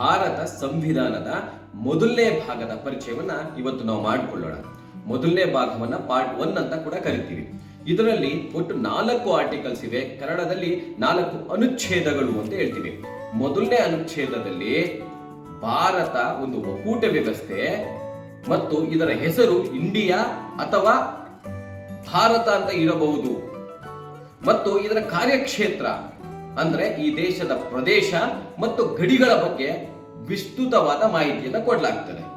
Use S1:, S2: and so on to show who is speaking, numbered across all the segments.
S1: ಭಾರತ ಸಂವಿಧಾನದ ಮೊದಲನೇ ಭಾಗದ ಪರಿಚಯವನ್ನ ಇವತ್ತು ನಾವು ಮಾಡಿಕೊಳ್ಳೋಣ. ಮೊದಲನೇ ಭಾಗವನ್ನ ಪಾರ್ಟ್ ಒನ್ ಅಂತ ಕೂಡ ಕರಿತೀವಿ. ಇದರಲ್ಲಿ ಒಟ್ಟು ನಾಲ್ಕು ಆರ್ಟಿಕಲ್ಸ್ ಇವೆ. ಕನ್ನಡದಲ್ಲಿ ನಾಲ್ಕು ಅನುಚ್ಛೇದಗಳು ಅಂತ ಹೇಳ್ತೀವಿ. ಮೊದಲನೇ ಅನುಚ್ಛೇದದಲ್ಲಿ ಭಾರತ ಒಂದು ಒಕ್ಕೂಟ ವ್ಯವಸ್ಥೆ ಮತ್ತು ಇದರ ಹೆಸರು ಇಂಡಿಯಾ ಅಥವಾ ಭಾರತ ಅಂತ ಇರಬಹುದು. ಮತ್ತು ಇದರ ಕಾರ್ಯಕ್ಷೇತ್ರ ಅಂದ್ರೆ ಈ ದೇಶದ ಪ್ರದೇಶ ಮತ್ತು ಗಡಿಗಳ ಬಗ್ಗೆ ವಿಸ್ತೃತವಾದ ಮಾಹಿತಿಯನ್ನು ಕೊಡಲಾಗ್ತದೆ.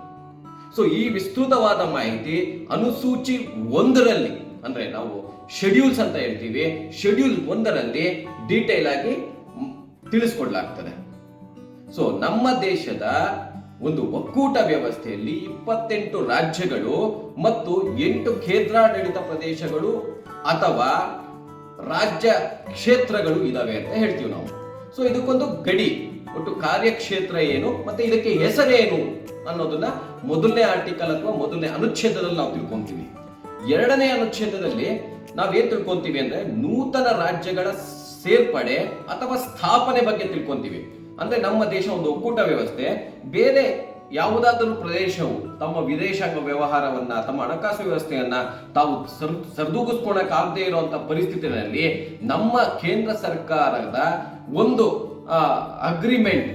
S1: ಸೊ ಈ ವಿಸ್ತೃತವಾದ ಮಾಹಿತಿ ಅನುಸೂಚಿ ಒಂದರಲ್ಲಿ, ಅಂದ್ರೆ ನಾವು ಶೆಡ್ಯೂಲ್ಸ್ ಅಂತ ಹೇಳ್ತೀವಿ ಶೆಡ್ಯೂಲ್ ಒಂದರಲ್ಲಿ ಡೀಟೇಲ್ ಆಗಿ ತಿಳಿಸ್ಕೊಡ್ಲಾಗ್ತದೆ. ಸೊ ನಮ್ಮ ದೇಶದ ಒಂದು ಒಕ್ಕೂಟ ವ್ಯವಸ್ಥೆಯಲ್ಲಿ ಇಪ್ಪತ್ತೆಂಟು ರಾಜ್ಯಗಳು ಮತ್ತು ಎಂಟು ಕೇಂದ್ರಾಡಳಿತ ಪ್ರದೇಶಗಳು ಅಥವಾ ರಾಜ್ಯ ಕ್ಷೇತ್ರಗಳು ಇದಾವೆ ಅಂತ ಹೇಳ್ತೀವಿ ನಾವು. ಸೊ ಇದಕ್ಕೊಂದು ಗಡಿ, ಒಟ್ಟು ಕಾರ್ಯಕ್ಷೇತ್ರ ಏನು, ಮತ್ತೆ ಇದಕ್ಕೆ ಹೆಸರೇನು ಅನ್ನೋದನ್ನ ಮೊದಲನೇ ಆರ್ಟಿಕಲ್ ಅಥವಾ ಮೊದಲನೇ ಅನುಚ್ಛೇದದಲ್ಲಿ ನಾವು ತಿಳ್ಕೊಂತೀವಿ. ಎರಡನೇ ಅನುಚ್ಛೇದದಲ್ಲಿ ನಾವೇನ್ ತಿಳ್ಕೊಂತೀವಿ ಅಂದ್ರೆ ನೂತನ ರಾಜ್ಯಗಳ ಸೇರ್ಪಡೆ ಅಥವಾ ಸ್ಥಾಪನೆ ಬಗ್ಗೆ ತಿಳ್ಕೊಂತೀವಿ. ಅಂದ್ರೆ ನಮ್ಮ ದೇಶ ಒಂದು ಒಕ್ಕೂಟ ವ್ಯವಸ್ಥೆ, ಬೇರೆ ಯಾವುದಾದರೂ ಪ್ರದೇಶವು ತಮ್ಮ ವಿದೇಶಾಂಗ ವ್ಯವಹಾರವನ್ನ, ತಮ್ಮ ಹಣಕಾಸು ವ್ಯವಸ್ಥೆಯನ್ನ ತಾವು ಸರ್, ಸರಿದೂಗಿಸ್ಕೊಳಕ್ಕಾಗದೇ ಇರುವಂತ ಪರಿಸ್ಥಿತಿಗಳಲ್ಲಿ ನಮ್ಮ ಕೇಂದ್ರ ಸರ್ಕಾರದ ಒಂದು ಅಗ್ರಿಮೆಂಟ್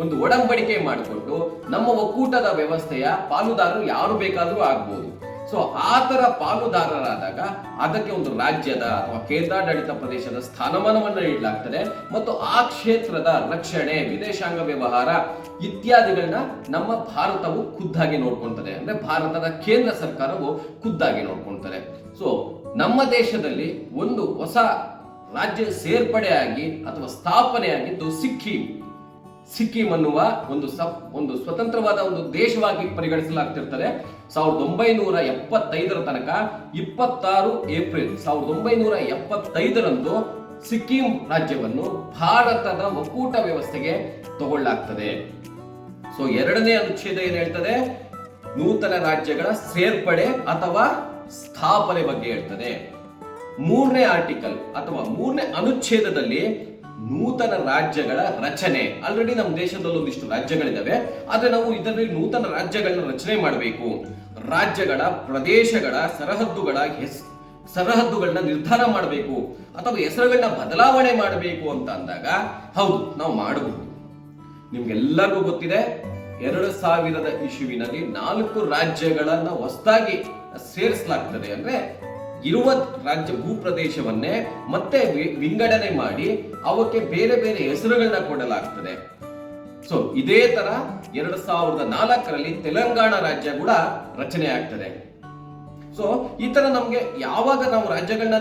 S1: ಒಂದು ಒಡಂಬಡಿಕೆ ಮಾಡಿಕೊಂಡು ನಮ್ಮ ಒಕ್ಕೂಟದ ವ್ಯವಸ್ಥೆಯ ಪಾಲುದಾರರು ಯಾರು ಬೇಕಾದರೂ ಆಗ್ಬೋದು. ಸೊ ಆ ತರ ಪಾಲುದಾರರಾದಾಗ ಅದಕ್ಕೆ ಒಂದು ರಾಜ್ಯದ ಅಥವಾ ಕೇಂದ್ರಾಡಳಿತ ಪ್ರದೇಶದ ಸ್ಥಾನಮಾನವನ್ನು ನೀಡಲಾಗ್ತದೆ ಮತ್ತು ಆ ಕ್ಷೇತ್ರದ ರಕ್ಷಣೆ, ವಿದೇಶಾಂಗ ವ್ಯವಹಾರ ಇತ್ಯಾದಿಗಳನ್ನ ನಮ್ಮ ಭಾರತವು ಖುದ್ದಾಗಿ ನೋಡ್ಕೊಳ್ತದೆ ಅಂದ್ರೆ ಭಾರತದ ಕೇಂದ್ರ ಸರ್ಕಾರವು ಖುದ್ದಾಗಿ ನೋಡ್ಕೊಳ್ತದೆ ಸೊ ನಮ್ಮ ದೇಶದಲ್ಲಿ ಒಂದು ಹೊಸ ರಾಜ್ಯ ಸೇರ್ಪಡೆಯಾಗಿ ಅಥವಾ ಸ್ಥಾಪನೆಯಾಗಿದ್ದು ಸಿಕ್ಕಿಂ. ಸಿಕ್ಕಿಂ ಅನ್ನುವ ಒಂದು ಒಂದು ಸ್ವತಂತ್ರವಾದ ಒಂದು ದೇಶವಾಗಿ ಪರಿಗಣಿಸಲಾಗ್ತಿರ್ತದೆ. ಸಾವಿರದ ಒಂಬೈನೂರ ಎಪ್ಪತ್ತೈದರ ತನಕ ಇಪ್ಪತ್ತಾರು ಏಪ್ರಿಲ್ ಸಾವಿರದ ಒಂಬೈನೂರ ಎಪ್ಪತ್ತೈದರಂದು ಸಿಕ್ಕಿಂ ರಾಜ್ಯವನ್ನು ಭಾರತದ ಒಕ್ಕೂಟ ವ್ಯವಸ್ಥೆಗೆ ತಗೊಳ್ಳಾಗ್ತದೆ. ಸೊ, ಎರಡನೇ ಅನುಚ್ಛೇದ ಏನ್ ಹೇಳ್ತದೆ? ನೂತನ ರಾಜ್ಯಗಳ ಸೇರ್ಪಡೆ ಅಥವಾ ಸ್ಥಾಪನೆ ಬಗ್ಗೆ ಹೇಳ್ತದೆ. ಮೂರನೇ ಆರ್ಟಿಕಲ್ ಅಥವಾ ಮೂರನೇ ಅನುಚ್ಛೇದದಲ್ಲಿ ನೂತನ ರಾಜ್ಯಗಳ ರಚನೆ. ಆಲ್ರೆಡಿ ನಮ್ಮ ದೇಶದಲ್ಲಿ ಒಂದಿಷ್ಟು ರಾಜ್ಯಗಳಿದ್ದಾವೆ ಆದ್ರೆ ನಾವು ಇದರಲ್ಲಿ ನೂತನ ರಾಜ್ಯಗಳನ್ನ ರಚನೆ ಮಾಡಬೇಕು. ರಾಜ್ಯಗಳ ಪ್ರದೇಶಗಳ ಸರಹದ್ದುಗಳ ಹೆಸ್, ಸರಹದ್ದುಗಳನ್ನ ನಿರ್ಧಾರ ಮಾಡಬೇಕು. ಅಥವಾ ಹೆಸರುಗಳನ್ನ ಬದಲಾವಣೆ ಮಾಡಬೇಕು ಅಂತ ಅಂದಾಗ, ಹೌದು, ನಾವು ಮಾಡಬಹುದು ನಿಮ್ಗೆಲ್ಲರಿಗೂ ಗೊತ್ತಿದೆ, ಎರಡು ಸಾವಿರದ ಇಶುವಿನಲ್ಲಿ ನಾಲ್ಕು ರಾಜ್ಯಗಳನ್ನ ಹೊಸದಾಗಿ ಸೇರಿಸಲಾಗ್ತದೆ ಅಂದ್ರೆ ಇರುವ ರಾಜ್ಯ ಭೂಪ್ರದೇಶವನ್ನೇ ಮತ್ತೆ ವಿಂಗಡಣೆ ಮಾಡಿ ಅವಕ್ಕೆ ಬೇರೆ ಬೇರೆ ಹೆಸರುಗಳನ್ನ ಕೊಡಲಾಗ್ತದೆ. ಸೊ ಇದೇ ತರ ಎರಡು ಸಾವಿರದ ನಾಲ್ಕರಲ್ಲಿ ತೆಲಂಗಾಣ ರಾಜ್ಯ ಕೂಡ ರಚನೆ ಆಗ್ತದೆ. ಸೊ ಈ ತರ ನಮ್ಗೆ ಯಾವಾಗ ನಾವು ರಾಜ್ಯಗಳನ್ನ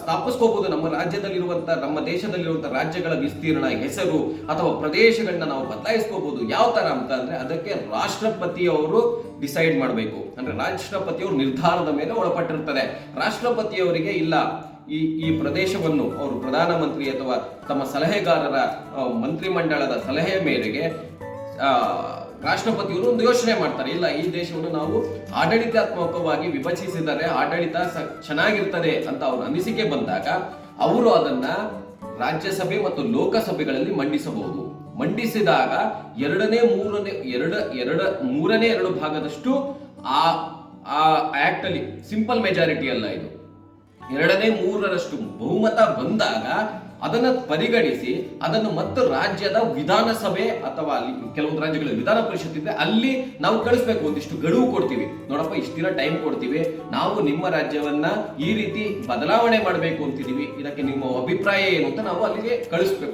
S1: ಸ್ಥಾಪಿಸ್ಕೋಬಹುದು ನಮ್ಮ ರಾಜ್ಯದಲ್ಲಿರುವಂತ, ನಮ್ಮ ದೇಶದಲ್ಲಿರುವಂತ ರಾಜ್ಯಗಳ ವಿಸ್ತೀರ್ಣ, ಹೆಸರು ಅಥವಾ ಪ್ರದೇಶಗಳನ್ನ ನಾವು ಬದಲಾಯಿಸ್ಕೋಬಹುದು ಯಾವ ತರ ಅಂತ ಅಂದ್ರೆ ಅದಕ್ಕೆ ರಾಷ್ಟ್ರಪತಿಯವರು ಡಿಸೈಡ್ ಮಾಡಬೇಕು. ಅಂದ್ರೆ ರಾಷ್ಟ್ರಪತಿಯವರು ನಿರ್ಧಾರದ ಮೇಲೆ ಒಳಪಟ್ಟಿರ್ತಾರೆ ರಾಷ್ಟ್ರಪತಿಯವರಿಗೆ ಇಲ್ಲ, ಈ ಈ ಪ್ರದೇಶವನ್ನು ಅವರು ಪ್ರಧಾನಮಂತ್ರಿ ಅಥವಾ ತಮ್ಮ ಸಲಹೆಗಾರರ ಮಂತ್ರಿಮಂಡಲದ ಸಲಹೆಯ ಮೇರೆಗೆ ರಾಷ್ಟ್ರಪತಿಯವರು ಒಂದು ಯೋಚನೆ ಮಾಡ್ತಾರೆ, ಇಲ್ಲ, ಈ ದೇಶವನ್ನು ನಾವು ಆಡಳಿತಾತ್ಮಕವಾಗಿ ವಿಭಜಿಸಿದರೆ ಆಡಳಿತ ಚೆನ್ನಾಗಿರ್ತದೆ ಅಂತ ಅವ್ರ ಅನಿಸಿಕೆ ಬಂದಾಗ ಅವರು ಅದನ್ನ ರಾಜ್ಯಸಭೆ ಮತ್ತು ಲೋಕಸಭೆಗಳಲ್ಲಿ ಮಂಡಿಸಬಹುದು. ಮಂಡಿಸಿದಾಗ ಎರಡನೇ ಮೂರನೇ, ಎರಡ ಎರಡ, ಮೂರನೇ ಎರಡು ಭಾಗದಷ್ಟು ಆ ಆ ಆಕ್ಟ್ ಅಲ್ಲಿ ಸಿಂಪಲ್ ಮೆಜಾರಿಟಿ ಅಲ್ಲ ಇದು. ಎರಡನೇ ಮೂರರಷ್ಟು ಬಹುಮತ ಬಂದಾಗ ಅದನ್ನ ಪರಿಗಣಿಸಿ ಅದನ್ನು ಮತ್ತು ರಾಜ್ಯದ ವಿಧಾನಸಭೆ ಅಥವಾ ಅಲ್ಲಿ ಕೆಲವೊಂದು ರಾಜ್ಯಗಳಲ್ಲಿ ವಿಧಾನ ಪರಿಷತ್ ಇದೆ ಅಲ್ಲಿ ನಾವು ಕಳಿಸ್ಬೇಕು, ಒಂದಿಷ್ಟು ಗಡುವು ಕೊಡ್ತೀವಿ. ನೋಡಪ್ಪ ಇಷ್ಟಿನ ಟೈಮ್ ಕೊಡ್ತೀವಿ. ನಾವು ನಿಮ್ಮ ರಾಜ್ಯವನ್ನ ಈ ರೀತಿ ಬದಲಾವಣೆ ಮಾಡಬೇಕು ಅಂತಿದೀವಿ. ಇದಕ್ಕೆ ನಿಮ್ಮ ಅಭಿಪ್ರಾಯ ಏನು ಅಂತ ನಾವು ಅಲ್ಲಿಗೆ ಕಳಿಸ್ಬೇಕು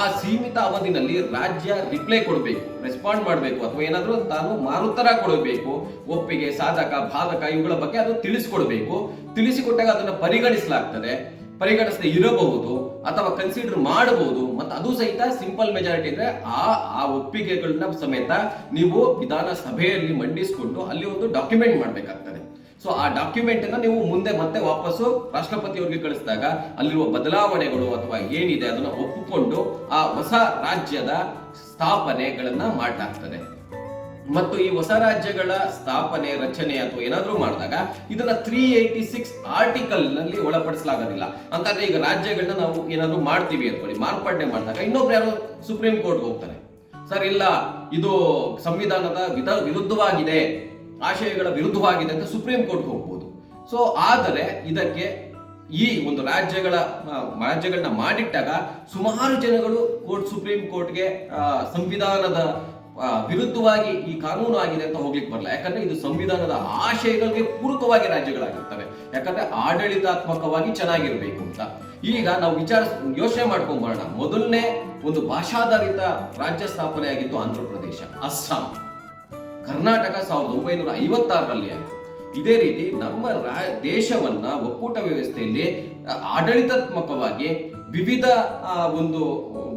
S1: ಆ ಸೀಮಿತ ಅವಧಿನಲ್ಲಿ ರಾಜ್ಯ ರಿಪ್ಲೈ ಕೊಡಬೇಕು ರೆಸ್ಪಾಂಡ್ ಮಾಡಬೇಕು, ಅಥವಾ ಏನಾದರೂ ತಾನು ಮಾರುತ್ತರ ಕೊಡಬೇಕು, ಒಪ್ಪಿಗೆ, ಸಾಧಕ, ಬಾಧಕ ಇವುಗಳ ಬಗ್ಗೆ ಅದು ತಿಳಿಸಿಕೊಡ್ಬೇಕು. ತಿಳಿಸಿಕೊಟ್ಟಾಗ ಅದನ್ನು ಪರಿಗಣಿಸಲಾಗ್ತದೆ. ಪರಿಗಣಿಸದೆ ಇರಬಹುದು ಅಥವಾ ಕನ್ಸಿಡರ್ ಮಾಡಬಹುದು, ಮತ್ತು ಅದು ಸಹಿತ ಸಿಂಪಲ್ ಮೆಜಾರಿಟಿ ಅಂದ್ರೆ ಆ ಆ ಒಪ್ಪಿಗೆಗಳನ್ನ ಸಮೇತ ನೀವು ವಿಧಾನಸಭೆಯಲ್ಲಿ ಮಂಡಿಸಿಕೊಂಡು ಅಲ್ಲಿ ಒಂದು ಡಾಕ್ಯುಮೆಂಟ್ ಮಾಡಬೇಕಾಗ್ತದೆ. ಸೊ ಆ ಡಾಕ್ಯುಮೆಂಟ್ ಅನ್ನ ನೀವು ಮುಂದೆ ಮತ್ತೆ ವಾಪಸ್ಸು ರಾಷ್ಟ್ರಪತಿಯವರಿಗೆ ಕಳಿಸಿದಾಗ ಅಲ್ಲಿರುವ ಬದಲಾವಣೆಗಳು ಅಥವಾ ಏನಿದೆ ಅದನ್ನ ಒಪ್ಪಿಕೊಂಡು ಆ ಹೊಸ ರಾಜ್ಯದ ಸ್ಥಾಪನೆಗಳನ್ನ ಮಾಡಲಾಗ್ತದೆ. ಮತ್ತು ಈ ಹೊಸ ರಾಜ್ಯಗಳ ಸ್ಥಾಪನೆ, ರಚನೆ ಅಥವಾ ಏನಾದ್ರೂ ಮಾಡಿದಾಗ ಇದನ್ನ ತ್ರೀ ಏಯ್ಟಿ ಸಿಕ್ಸ್ ಆರ್ಟಿಕಲ್ನಲ್ಲಿ ಒಳಪಡಿಸಲಾಗೋದಿಲ್ಲ. ಅಂತಂದ್ರೆ ಈಗ ರಾಜ್ಯಗಳನ್ನ ನಾವು ಏನಾದ್ರೂ ಮಾಡ್ತೀವಿ ಅನ್ಕೊಳ್ಳಿ. ಮಾರ್ಪಾಟನೆ ಮಾಡಿದಾಗ ಇನ್ನೊಬ್ರು ಯಾರೋ ಸುಪ್ರೀಂ ಕೋರ್ಟ್ ಹೋಗ್ತಾರೆ. ಸರ್, ಇಲ್ಲ, ಇದು ಸಂವಿಧಾನದ ವಿಧ, ವಿರುದ್ಧವಾಗಿದೆ. ಆಶಯಗಳ ವಿರುದ್ಧವಾಗಿದೆ ಅಂತ ಸುಪ್ರೀಂ ಕೋರ್ಟ್ ಹೋಗ್ಬೋದು. ಸೊ ಆದರೆ ಇದಕ್ಕೆ ಈ ಒಂದು ರಾಜ್ಯಗಳ ರಾಜ್ಯಗಳನ್ನ ಮಾಡಿಟ್ಟಾಗ ಸುಮಾರು ಜನಗಳು ಕೋರ್ಟ್ ಸುಪ್ರೀಂ ಕೋರ್ಟ್ಗೆ ಸಂವಿಧಾನದ ವಿರುದ್ಧವಾಗಿ ಈ ಕಾನೂನು ಆಗಿದೆ ಅಂತ ಹೋಗ್ಲಿಕ್ಕೆ ಬರಲ್ಲ. ಯಾಕಂದ್ರೆ ಇದು ಸಂವಿಧಾನದ ಆಶಯಗಳಿಗೆ ಪೂರಕವಾಗಿ ರಾಜ್ಯಗಳಾಗಿರ್ತವೆ. ಯಾಕಂದ್ರೆ ಆಡಳಿತಾತ್ಮಕವಾಗಿ ಚೆನ್ನಾಗಿರ್ಬೇಕು ಅಂತ. ಈಗ ನಾವು ವಿಚಾರ ಯೋಚನೆ ಮಾಡ್ಕೊಂಡ್ ಬರೋಣ. ಮೊದಲನೇ ಒಂದು ಭಾಷಾಧಾರಿತ ರಾಜ್ಯ ಸ್ಥಾಪನೆ ಆಗಿತ್ತು ಆಂಧ್ರ ಪ್ರದೇಶ ಅಸ್ಸಾಂ. ಕರ್ನಾಟಕ ಸಾವಿರದ ಒಂಬೈನೂರ ಐವತ್ತಾರರಲ್ಲಿ ಇದೇ ರೀತಿ ನಮ್ಮ ರಾ- ದೇಶವನ್ನ ಒಕ್ಕೂಟ ವ್ಯವಸ್ಥೆಯಲ್ಲಿ ಆಡಳಿತಾತ್ಮಕವಾಗಿ ವಿವಿಧ ಒಂದು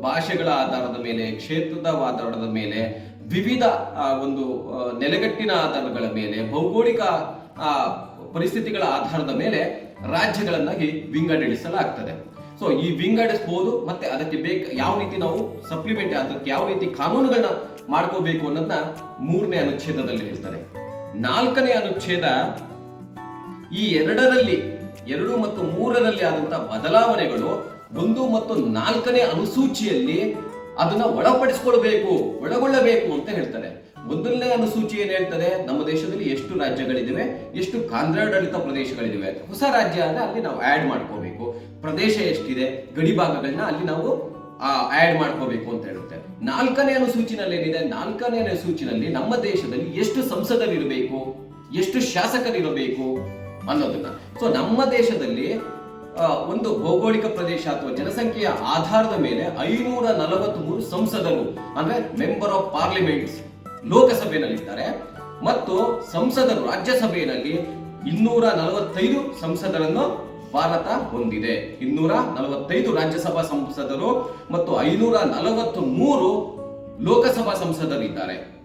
S1: ಭಾಷೆಗಳ ಆಧಾರದ ಮೇಲೆ, ಕ್ಷೇತ್ರದ ಆಧಾರದ ಮೇಲೆ, ವಿವಿಧ ಒಂದು ನೆಲೆಗಟ್ಟಿನ ಆಧಾರಗಳ ಮೇಲೆ, ಭೌಗೋಳಿಕ ಪರಿಸ್ಥಿತಿಗಳ ಆಧಾರದ ಮೇಲೆ ರಾಜ್ಯಗಳನ್ನಾಗಿ ವಿಂಗಡಿಸಲಾಗ್ತದೆ. ಸೊ ಈ ವಿಂಗಡಿಸಬಹುದು ಮತ್ತೆ ಅದಕ್ಕೆ ಬೇಕ ಯಾವ ರೀತಿ ನಾವು ಸಪ್ಲಿಮೆಂಟ್ ಅದಕ್ಕೆ ಯಾವ ರೀತಿ ಕಾನೂನುಗಳನ್ನ ಮಾಡ್ಕೋಬೇಕು ಅನ್ನೋದನ್ನ ಮೂರನೇ ಅನುಚ್ಛೇದದಲ್ಲಿ ಹೇಳ್ತಾರೆ. ನಾಲ್ಕನೇ ಅನುಚ್ಛೇದ, ಈ ಎರಡರಲ್ಲಿ, ಎರಡು ಮತ್ತು ಮೂರರಲ್ಲಿ ಆದಂತಹ ಬದಲಾವಣೆಗಳು ಒಂದು ಮತ್ತು ನಾಲ್ಕನೇ ಅನುಸೂಚಿಯಲ್ಲಿ ಅದನ್ನ ಒಳಪಡಿಸಿಕೊಳ್ಬೇಕು, ಒಳಗೊಳ್ಳಬೇಕು ಅಂತ ಹೇಳ್ತಾರೆ. ಮೊದಲನೇ ಅನುಸೂಚಿ ಏನ್ ಹೇಳ್ತಾರೆ ನಮ್ಮ ದೇಶದಲ್ಲಿ ಎಷ್ಟು ರಾಜ್ಯಗಳಿವೆ ಎಷ್ಟು ಕಾಂದ್ರಾಡಳಿತ ಪ್ರದೇಶಗಳಿವೆ ಹೊಸ ರಾಜ್ಯ ಅಂದ್ರೆ ಅಲ್ಲಿ ನಾವು ಆಡ್ ಮಾಡ್ಕೋಬೇಕು. ಪ್ರದೇಶ ಎಷ್ಟಿದೆ? ಗಡಿ ಭಾಗಗಳನ್ನ ಅಲ್ಲಿ ನಾವು ಆಡ್ ಮಾಡ್ಕೋಬೇಕು ಅಂತ ಹೇಳುತ್ತೆ. ನಾಲ್ಕನೇ ಅನುಸೂಚಿನಲ್ಲಿ ಏನಿದೆ ನಾಲ್ಕನೇ ಅನುಸೂಚಿನಲ್ಲಿ ನಮ್ಮ ದೇಶದಲ್ಲಿ ಎಷ್ಟು ಸಂಸದರಿರಬೇಕು? ಎಷ್ಟು ಶಾಸಕರಿರಬೇಕು ಅನ್ನೋದನ್ನ. ಸೊ ನಮ್ಮ ದೇಶದಲ್ಲಿ ಒಂದು ಭೌಗೋಳಿಕ ಪ್ರದೇಶ ಅಥವಾ ಜನಸಂಖ್ಯೆಯ ಆಧಾರದ ಮೇಲೆ ಐನೂರ ನಲವತ್ಮೂರು ಸಂಸದರು, ಅಂದ್ರೆ ಮೆಂಬರ್ ಆಫ್ ಪಾರ್ಲಿಮೆಂಟ್ಸ್ ಲೋಕಸಭೆಯಲ್ಲಿದ್ದಾರೆ ಮತ್ತು ಸಂಸದರು ರಾಜ್ಯಸಭೆಯಲ್ಲಿ ಇನ್ನೂರ ನಲವತ್ತೈದು ಸಂಸದರನ್ನು ಭಾರತ ಹೊಂದಿದೆ. ಇನ್ನೂರ ನಲವತ್ತೈದು ರಾಜ್ಯಸಭಾ ಸಂಸದರು ಮತ್ತು ಐನೂರ ನಲವತ್ತು ಮೂರು ಲೋಕಸಭಾ ಸಂಸದರಿದ್ದಾರೆ.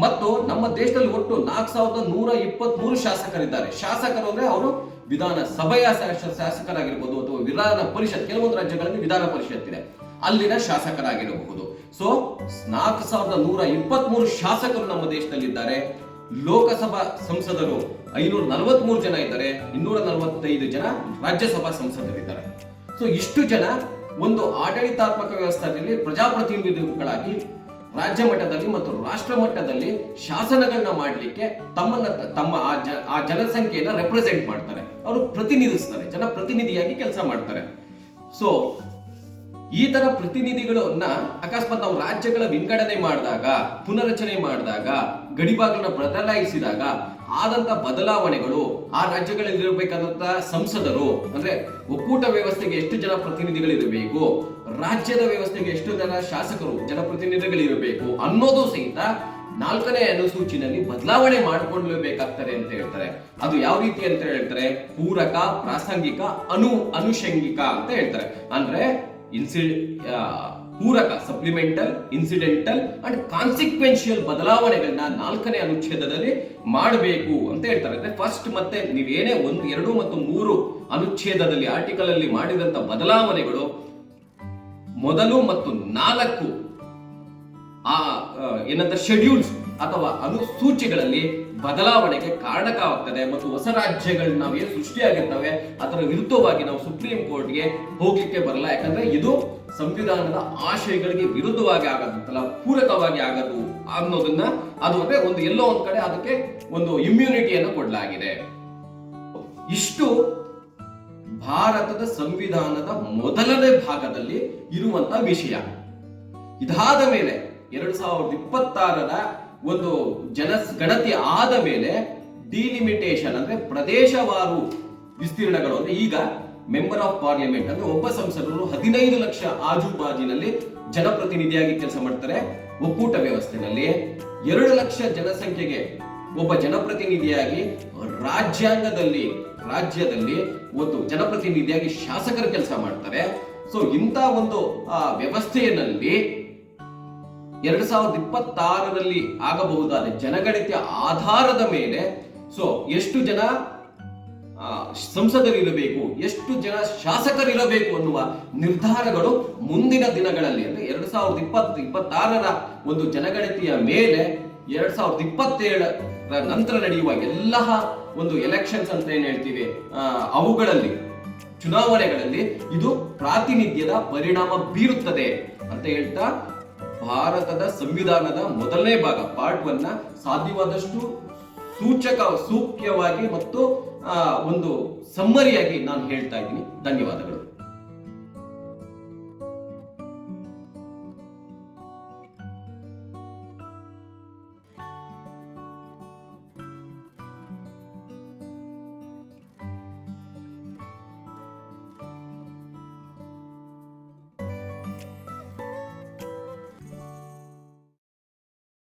S1: ಮತ್ತು ನಮ್ಮ ದೇಶದಲ್ಲಿ ಒಟ್ಟು ನಾಲ್ಕು ಸಾವಿರದ ನೂರ ಇಪ್ಪತ್ತ್ ಮೂರು ಶಾಸಕರಿದ್ದಾರೆ. ಶಾಸಕರು ಅಂದ್ರೆ ಅವರು ವಿಧಾನ ಸಭೆಯ ಶಾಸಕರಾಗಿರ್ಬೋದು ಅಥವಾ ವಿಧಾನ ಪರಿಷತ್, ಕೆಲವೊಂದು ರಾಜ್ಯಗಳಲ್ಲಿ ವಿಧಾನ ಪರಿಷತ್ ಇದೆ. ಅಲ್ಲಿನ ಶಾಸಕರಾಗಿರಬಹುದು. ಸೊ ನಾಲ್ಕು ಸಾವಿರದ ನೂರ ಇಪ್ಪತ್ತ್ ಮೂರು ಶಾಸಕರು ನಮ್ಮ ದೇಶದಲ್ಲಿದ್ದಾರೆ. ಲೋಕಸಭಾ ಸಂಸದರು ಐನೂರ ನಲವತ್ಮೂರು ಜನ ಇದ್ದಾರೆ. ಇನ್ನೂರ ನಲವತ್ತೈದು ಜನ ರಾಜ್ಯಸಭಾ ಸಂಸದರಿದ್ದಾರೆ. ಸೊ ಇಷ್ಟು ಜನ ಒಂದು ಆಡಳಿತಾತ್ಮಕ ವ್ಯವಸ್ಥೆಯಲ್ಲಿ ಪ್ರಜಾಪ್ರತಿನಿಧಿಗಳಾಗಿ ರಾಜ್ಯ ಮಟ್ಟದಲ್ಲಿ ಮತ್ತು ರಾಷ್ಟ್ರ ಮಟ್ಟದಲ್ಲಿ ಶಾಸನಗಳನ್ನ ಮಾಡಲಿಕ್ಕೆ ತಮ್ಮನ್ನ ತಮ್ಮ ಆ ಜನಸಂಖ್ಯೆಯನ್ನ ರೆಪ್ರೆಸೆಂಟ್ ಮಾಡ್ತಾರೆ. ಅವರು ಪ್ರತಿನಿಧಿಸ್ತಾರೆ ಜನಪ್ರತಿನಿಧಿಯಾಗಿ ಕೆಲಸ ಮಾಡ್ತಾರೆ. ಸೊ ಈ ತರ ಪ್ರತಿನಿಧಿಗಳನ್ನ ಅಕಸ್ಮಾತ್ ನಾವು ರಾಜ್ಯಗಳ ವಿಂಗಡಣೆ ಮಾಡಿದಾಗ ಪುನರಚನೆ ಮಾಡಿದಾಗ ಗಡಿಭಾಗನ ಬದಲಾಯಿಸಿದಾಗ ಆದಂತ ಬದಲಾವಣೆಗಳು ಆ ರಾಜ್ಯಗಳಲ್ಲಿ ಇರಬೇಕಾದಂತ ಸಂಸದರು, ಅಂದ್ರೆ ಒಕ್ಕೂಟ ವ್ಯವಸ್ಥೆಗೆ ಎಷ್ಟು ಜನ ಪ್ರತಿನಿಧಿಗಳಿರಬೇಕು, ರಾಜ್ಯದ ವ್ಯವಸ್ಥೆಗೆ ಎಷ್ಟು ಜನ ಶಾಸಕರು, ಜನಪ್ರತಿನಿಧಿಗಳಿರಬೇಕು ಅನ್ನೋದು ಸಹಿತ ನಾಲ್ಕನೇ ಅನುಸೂಚಿನಲ್ಲಿ ಬದಲಾವಣೆ ಮಾಡಿಕೊಳ್ಳಬೇಕಾಗ್ತದೆ ಅಂತ ಹೇಳ್ತಾರೆ. ಅದು ಯಾವ ರೀತಿ ಅಂತ ಹೇಳ್ತಾರೆ? ಪೂರಕ, ಪ್ರಾಸಂಗಿಕ ಅನು ಅನುಷಂಗಿಕ ಅಂತ ಹೇಳ್ತಾರೆ. ಅಂದ್ರೆ ಇನ್ಸಿ ಪೂರಕ ಸಪ್ಲಿಮೆಂಟಲ್ ಇನ್ಸಿಡೆಂಟಲ್ ಅಂಡ್ ಕಾನ್ಸಿಕ್ವೆನ್ಷಿಯಲ್ ಬದಲಾವಣೆಗಳನ್ನ ನಾಲ್ಕನೇ ಅನುಚ್ಛೇದದಲ್ಲಿ ಮಾಡಬೇಕು ಅಂತ ಹೇಳ್ತಾರೆ. ಅಂದ್ರೆ ಫಸ್ಟ್ ಮತ್ತೆ ನೀವೇನೇ ಒಂದು, ಎರಡು ಮತ್ತು ಮೂರು ಅನುಚ್ಛೇದದಲ್ಲಿ ಆರ್ಟಿಕಲ್ ಅಲ್ಲಿ ಮಾಡಿದಂತ ಬದಲಾವಣೆಗಳು ಮೊದಲು ಮತ್ತು ನಾಲ್ಕು ಆ ಏನಂತ ಶೆಡ್ಯೂಲ್ಸ್ ಅಥವಾ ಅನುಸೂಚಿಗಳಲ್ಲಿ ಬದಲಾವಣೆಗೆ ಕಾರಣಕವಾಗ್ತದೆ ಮತ್ತು ಹೊಸ ರಾಜ್ಯಗಳು ನಾವೇ ಸೃಷ್ಟಿಯಾಗಿರ್ತವೆ, ಅದರ ವಿರುದ್ಧವಾಗಿ ನಾವು ಸುಪ್ರೀಂ ಕೋರ್ಟ್ಗೆ ಹೋಗ್ಲಿಕ್ಕೆ ಬರಲ್ಲ. ಯಾಕಂದ್ರೆ ಇದು ಸಂವಿಧಾನದ ಆಶಯಗಳಿಗೆ ವಿರುದ್ಧವಾಗಿ ಆಗದಂತಲ್ಲ, ಪೂರಕವಾಗಿ ಆಗದು ಅನ್ನೋದನ್ನ ಅದು ಅಂದ್ರೆ ಒಂದು ಎಲ್ಲೋ ಒಂದ್ ಕಡೆ ಅದಕ್ಕೆ ಒಂದು ಇಮ್ಯುನಿಟಿಯನ್ನು ಕೊಡಲಾಗಿದೆ. ಇಷ್ಟು ಭಾರತದ ಸಂವಿಧಾನದ ಮೊದಲನೇ ಭಾಗದಲ್ಲಿ ಇರುವಂತ ವಿಷಯ. ಇದಾದ ಮೇಲೆ ಎರಡ್ ಸಾವಿರದ ಇಪ್ಪತ್ತಾರರ ಒಂದು ಜನ ಗಣತಿ ಆದ ಮೇಲೆ ಡಿಲಿಮಿಟೇಷನ್ ಅಂದ್ರೆ ಪ್ರದೇಶವಾರು ವಿಸ್ತೀರ್ಣಗಳು ಅಂದ್ರೆ ಈಗ ಮೆಂಬರ್ ಆಫ್ ಪಾರ್ಲಿಮೆಂಟ್ ಅಂದ್ರೆ ಒಬ್ಬ ಸಂಸದರು ಹದಿನೈದು ಲಕ್ಷ ಆಜುಬಾಜಿನಲ್ಲಿ ಜನಪ್ರತಿನಿಧಿಯಾಗಿ ಕೆಲಸ ಮಾಡ್ತಾರೆ. ಒಕ್ಕೂಟ ವ್ಯವಸ್ಥೆಯಲ್ಲಿ ಎರಡು ಲಕ್ಷ ಜನಸಂಖ್ಯೆಗೆ ಒಬ್ಬ ಜನಪ್ರತಿನಿಧಿಯಾಗಿ ರಾಜ್ಯಾಂಗದಲ್ಲಿ, ರಾಜ್ಯದಲ್ಲಿ ಒಂದು ಜನಪ್ರತಿನಿಧಿಯಾಗಿ ಶಾಸಕರು ಕೆಲಸ ಮಾಡ್ತಾರೆ. ಸೊ ಇಂಥ ಒಂದು ವ್ಯವಸ್ಥೆಯಲ್ಲಿ ಎರಡ್ ಸಾವಿರದ ಇಪ್ಪತ್ತಾರರಲ್ಲಿ ಆಗಬಹುದಾದ ಜನಗಣತಿಯ ಆಧಾರದ ಮೇಲೆ ಸೊ ಎಷ್ಟು ಜನ ಸಂಸದರಿರಬೇಕು, ಎಷ್ಟು ಜನ ಶಾಸಕರಿರಬೇಕು ಅನ್ನುವ ನಿರ್ಧಾರಗಳು ಮುಂದಿನ ದಿನಗಳಲ್ಲಿ, ಅಂದ್ರೆ ಎರಡು ಸಾವಿರದ ಇಪ್ಪತ್ತು, ಇಪ್ಪತ್ತಾರರ ಒಂದು ಜನಗಣತಿಯ ಮೇಲೆ ಎರಡ್ ಸಾವಿರದ ಇಪ್ಪತ್ತೇಳರ ನಂತರ ನಡೆಯುವ ಎಲ್ಲ ಒಂದು ಎಲೆಕ್ಷನ್ಸ್ ಅಂತ ಏನ್ ಹೇಳ್ತೀವಿ ಅವುಗಳಲ್ಲಿ, ಚುನಾವಣೆಗಳಲ್ಲಿ ಇದು ಪ್ರಾತಿನಿಧ್ಯದ ಪರಿಣಾಮ ಬೀರುತ್ತದೆ ಅಂತ ಹೇಳ್ತಾ ಭಾರತದ ಸಂವಿಧಾನದ ಮೊದಲನೇ ಭಾಗ ಪಾರ್ಟ್ ಒನ್ನ ಸಾಧ್ಯವಾದಷ್ಟು ಸೂಚಕ, ಸೂಕ್ಯವಾಗಿ ಮತ್ತು ಒಂದು ಸಮ್ಮರಿಯಾಗಿ ನಾನು ಹೇಳ್ತಾ ಇದ್ದೀನಿ. ಧನ್ಯವಾದಗಳು.